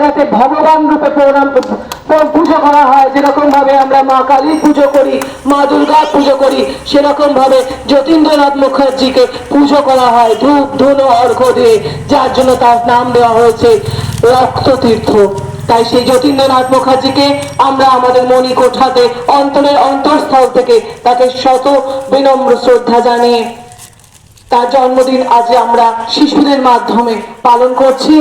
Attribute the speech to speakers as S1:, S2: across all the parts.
S1: ভগবান রূপে প্রণাম পুজো করা হয়। যেরকম ভাবে আমরা মা কালী পুজো করি, মা দুর্গা পুজো করি সেরকম ভাবে যতীন্দ্রনাথ মুখার্জিকে পুজো করা হয় ধূপ, ধুনো অর্ঘ দিয়ে, যার জন্য তার নাম দেওয়া হয়েছে রক্ততীর্থ। তাই সেই যতীন্দ্রনাথ মুখার্জিকে আমরা আমাদের মণি কোঠাতে অন্তরের অন্তঃস্থল থেকে তাকে শত বিনম্র শ্রদ্ধা জানিয়ে তার জন্মদিন আজ আমরা শিশুদের মাধ্যমে পালন করছি।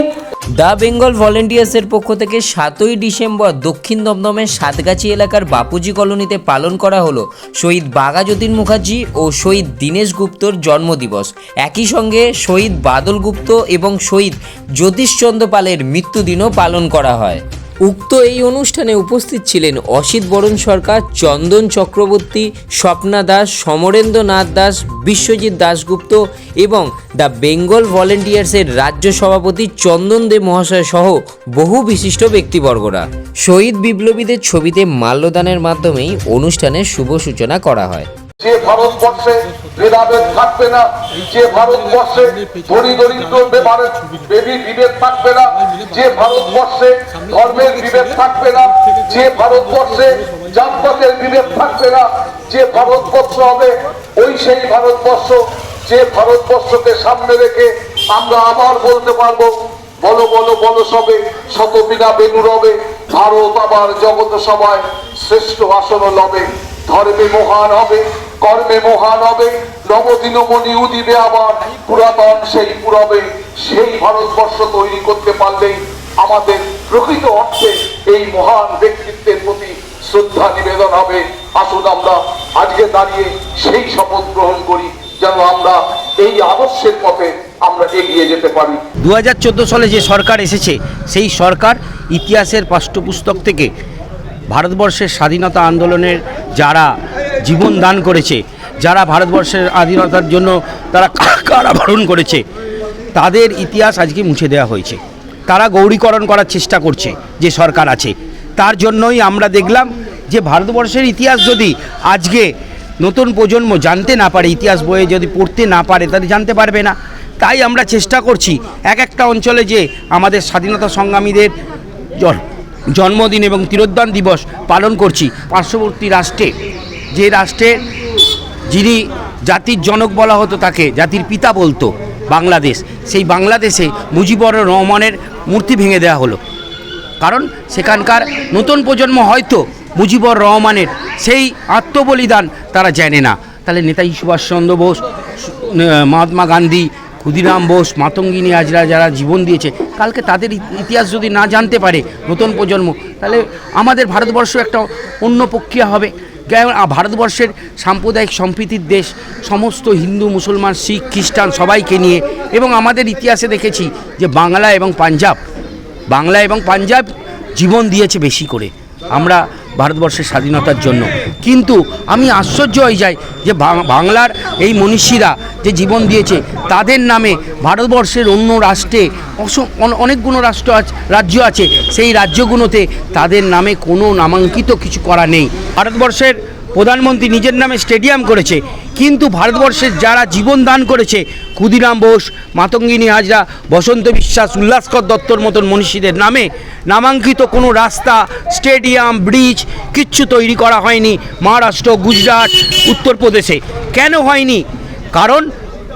S2: দ্য বেঙ্গল ভলেন্টিয়ার্সের পক্ষ থেকে সাতই ডিসেম্বর দক্ষিণ দমদমের সাতগাছি এলাকার বাপুজি কলোনিতে পালন করা হলো শহীদ বাঘা যতীন মুখার্জি ও শহীদ দীনেশ গুপ্তর জন্মদিবস। একই সঙ্গে শহীদ বাদল গুপ্ত এবং শহীদ জ্যোতিষচন্দ্র পালের মৃত্যুদিনও পালন করা হয়। উক্ত এই অনুষ্ঠানে উপস্থিত ছিলেন অসিত বরণ সরকার, চন্দন চক্রবর্তী, স্বপ্না দাস, সমরেন্দ্র নাথ দাস, বিশ্বজিৎ দাশগুপ্ত এবং দ্য বেঙ্গল ভলেন্টিয়ার্সের রাজ্য সভাপতি চন্দন দে মহাশয় সহ বহু বিশিষ্ট ব্যক্তিবর্গরা। শহীদ বিপ্লবীদের ছবিতে মাল্যদানের মাধ্যমেই অনুষ্ঠানের শুভ সূচনা করা হয়।
S3: যে ভারতবর্ষে ভেদাভেদ থাকবে না, যে ভারতবর্ষে ধনী দরিদ্র বেমারে বেবি বিভেদ থাকবে না, যে ভারতবর্ষে ধর্মের বিভেদ থাকবে না, যে ভারতবর্ষে জাতপাতের বিভেদ থাকবে না, যে ভারতবর্ষ হবে ওই সেই ভারতবর্ষ, যে ভারতবর্ষকে সামনে রেখে আমরা আবার বলতে পারব, বলো বলো বলো সবে শতবিনা বেনু রবে, ভারত আবার জগত সবাই শ্রেষ্ঠ আসন লবে, ধর্মে মহান হবে। কর্মে মহান হবে নবদিনমণি উদিবে আবার পুরাতন সেই পুরবে, সেই ভারতবর্ষ তৈরি করতে পারলেই আমাদের প্রকৃত অর্থে এই মহান ব্যক্তিত্বের প্রতি শ্রদ্ধা নিবেদন হবে। আসুন আমরা আজকে দাঁড়িয়ে সেই শপথ গ্রহণ করি, যেন আমরা এই আদর্শের পথে আমরা এগিয়ে যেতে পারি।
S4: দু হাজার চোদ্দ সালে যে সরকার এসেছে, সেই সরকার ইতিহাসের পাঠ্যপুস্তক থেকে ভারতবর্ষের স্বাধীনতা আন্দোলনের যারা জীবন দান করেছে, যারা ভারতবর্ষের স্বাধীনতার জন্য তারা কারাবরণ করেছে, তাদের ইতিহাস আজকে মুছে দেওয়া হয়েছে। তারা গৌরীকরণ করার চেষ্টা করছে যে সরকার আছে। তার জন্যই আমরা দেখলাম যে ভারতবর্ষের ইতিহাস যদি আজকে নতুন প্রজন্ম জানতে না পারে, ইতিহাস বইয়ে যদি পড়তে না পারে, তাহলে জানতে পারবে না। তাই আমরা চেষ্টা করছি এক একটা অঞ্চলে যে আমাদের স্বাধীনতা সংগ্রামীদের জন্মদিন এবং তিরোদ্ধান দিবস পালন করছি, পার্শ্ববর্তী রাষ্ট্রে। যে রাষ্ট্রের যিনি জাতির জনক বলা হতো তাকে, জাতির পিতা বলতো বাংলাদেশ, সেই বাংলাদেশে মুজিবুর রহমানের মূর্তি ভেঙে দেওয়া হলো। কারণ সেখানকার নতুন প্রজন্ম হয়তো মুজিবুর রহমানের সেই আত্মবলিদান তারা জানে না। তাহলে নেতাজি সুভাষচন্দ্র বোস, মহাত্মা গান্ধী, ক্ষুদিরাম বোস, মাতঙ্গিনী আজরা যারা জীবন দিয়েছে, কালকে তাদের ইতিহাস যদি না জানতে পারে নতুন প্রজন্ম, তাহলে আমাদের ভারতবর্ষ একটা অন্য প্রক্রিয়া হবে। ভারতবর্ষের সাম্প্রদায়িক সম্প্রীতির দেশ, সমস্ত হিন্দু, মুসলমান, শিখ, খ্রিস্টান সবাইকে নিয়ে এবং আমাদের ইতিহাসে দেখেছি যে বাংলা এবং পাঞ্জাব, বাংলা এবং পাঞ্জাব জীবন দিয়েছে বেশি করে। আমরা ভারতবর্ষের স্বাধীনতার জন্য। কিন্তু আমি আশ্চর্য হয়ে যাই যে বাংলার এই মনীষীরা যে জীবন দিয়েছে, তাদের নামে ভারতবর্ষের অন্য রাষ্ট্রে অনেকগুলো রাষ্ট্র রাজ্য আছে। সেই রাজ্যগুলোতে তাদের নামে কোনো নামাঙ্কিত কিছু করা নেই। ভারতবর্ষের প্রধানমন্ত্রী নিজের নামে স্টেডিয়াম করেছে, কিন্তু ভারতবর্ষের যারা জীবন দান করেছে, ক্ষুদিরাম বোস, মাতঙ্গিনী হাজরা, বসন্ত বিশ্বাস, উল্লাসকর দত্তর মতন মনীষীদের নামে নামাঙ্কিত কোনো রাস্তা, স্টেডিয়াম, ব্রিজ কিচ্ছু তৈরি করা হয়নি মহারাষ্ট্র, গুজরাট, উত্তরপ্রদেশে। কেন হয়নি? কারণ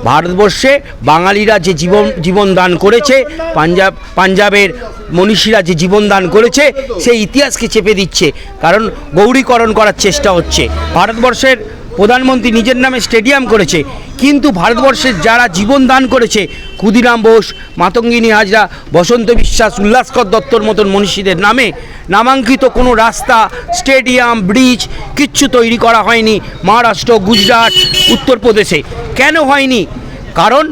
S4: ভারতবর্ষে বাঙালিরা যে জীবন জীবন দান করেছে, পাঞ্জাব, পাঞ্জাবের মনীষীরা যে জীবন দান করেছে, সেই ইতিহাসকে চেপে দিচ্ছে। কারণ গৌরীকরণ করার চেষ্টা হচ্ছে। ভারতবর্ষের প্রধানমন্ত্রী নিজের নামে স্টেডিয়াম করেছে, কিন্তু ভারতবর্ষের যারা জীবন দান করেছে, ক্ষুদিরাম বোস, মাতঙ্গিনী হাজরা, বসন্ত বিশ্বাস, উল্লাসকর দত্তর মতন মনীষীদের নামে নামাঙ্কিত কোনো রাস্তা, স্টেডিয়াম, ব্রিজ কিচ্ছু তৈরি করা হয়নি। মহারাষ্ট্র, গুজরাট, উত্তরপ্রদেশে। কেন হয়নি? কারণ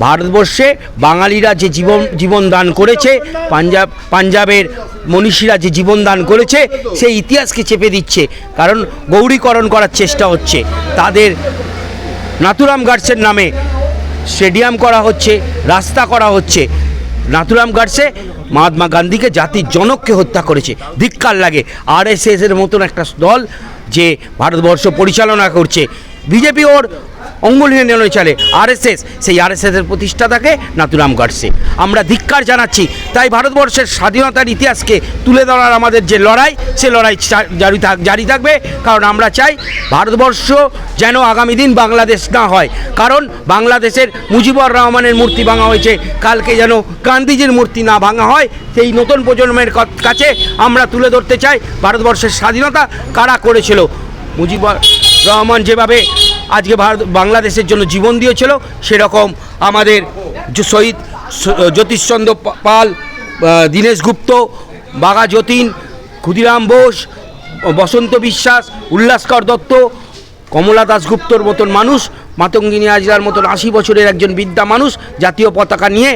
S4: ভারতবর্ষে বাঙালিরা যে জীবন জীবন দান করেছে, পাঞ্জাব, পাঞ্জাবের মনীষীরা যে জীবন দান করেছে, সেই ইতিহাসকে চেপে দিচ্ছে। কারণ গৌরীকরণ করার চেষ্টা হচ্ছে। তাদের নাথুরাম গার্ডসের নামে স্টেডিয়াম করা হচ্ছে, রাস্তা করা হচ্ছে। নাথুরাম গার্ডসে মহাত্মা গান্ধীকে জাতির জনককে হত্যা করেছে। ধিক্কার লাগে। আর এস এর মতন একটা দল যে ভারতবর্ষ পরিচালনা করছে। বিজেপি ওর অঙ্গুল নিয়ে চলে আরএসএস, সেই আরএসএসের প্রতিষ্ঠাতাকে নাতুরাম গডসে আমরা ধিক্কার জানাচ্ছি, তাই ভারতবর্ষের স্বাধীনতার ইতিহাসকে তুলে ধরার আমাদের যে লড়াই, সে লড়াই জারি থাক জারি থাকবে। কারণ আমরা চাই ভারতবর্ষ যেন আগামী দিন বাংলাদেশ না হয়। কারণ বাংলাদেশের মুজিবুর রহমানের মূর্তি ভাঙা হয়েছে, কালকে যেন গান্ধীজির মূর্তি না ভাঙা হয়, সেই নতুন প্রজন্মের কাছে আমরা তুলে ধরতে চাই। ভারতবর্ষের স্বাধীনতা কারা করেছিল? মুজিবুর রহমান যেভাবে আজকে ভারত বাংলাদেশের জন্য জীবন দিয়েছিল। সেরকম আমাদের শহীদ জ্যোতিষচন্দ্র পাল দীনেশ গুপ্ত, বাঘা যতীন, ক্ষুদিরাম বোস, বসন্ত বিশ্বাস, উল্লাসকর দত্ত, কমলা দাসগুপ্তর মতন মানুষ, মাতঙ্গিনী হাজরার মতন আশি বছরের একজন বিদ্যা মানুষ জাতীয় পতাকা নিয়ে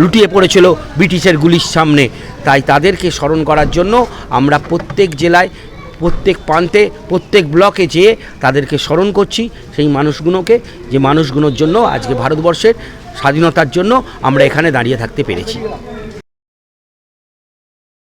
S4: লুটিয়ে পড়েছিল ব্রিটিশের গুলির সামনে। তাই তাদেরকে স্মরণ করার জন্য আমরা প্রত্যেক জেলায় প্রত্যেক প্রান্তে, প্রত্যেক ব্লকে যেয়ে তাদেরকে স্মরণ করছি সেই মানুষগুলোকে, যে মানুষগুলোর জন্য আজকে ভারতবর্ষের স্বাধীনতার জন্য আমরা এখানে দাঁড়িয়ে থাকতে পেরেছি।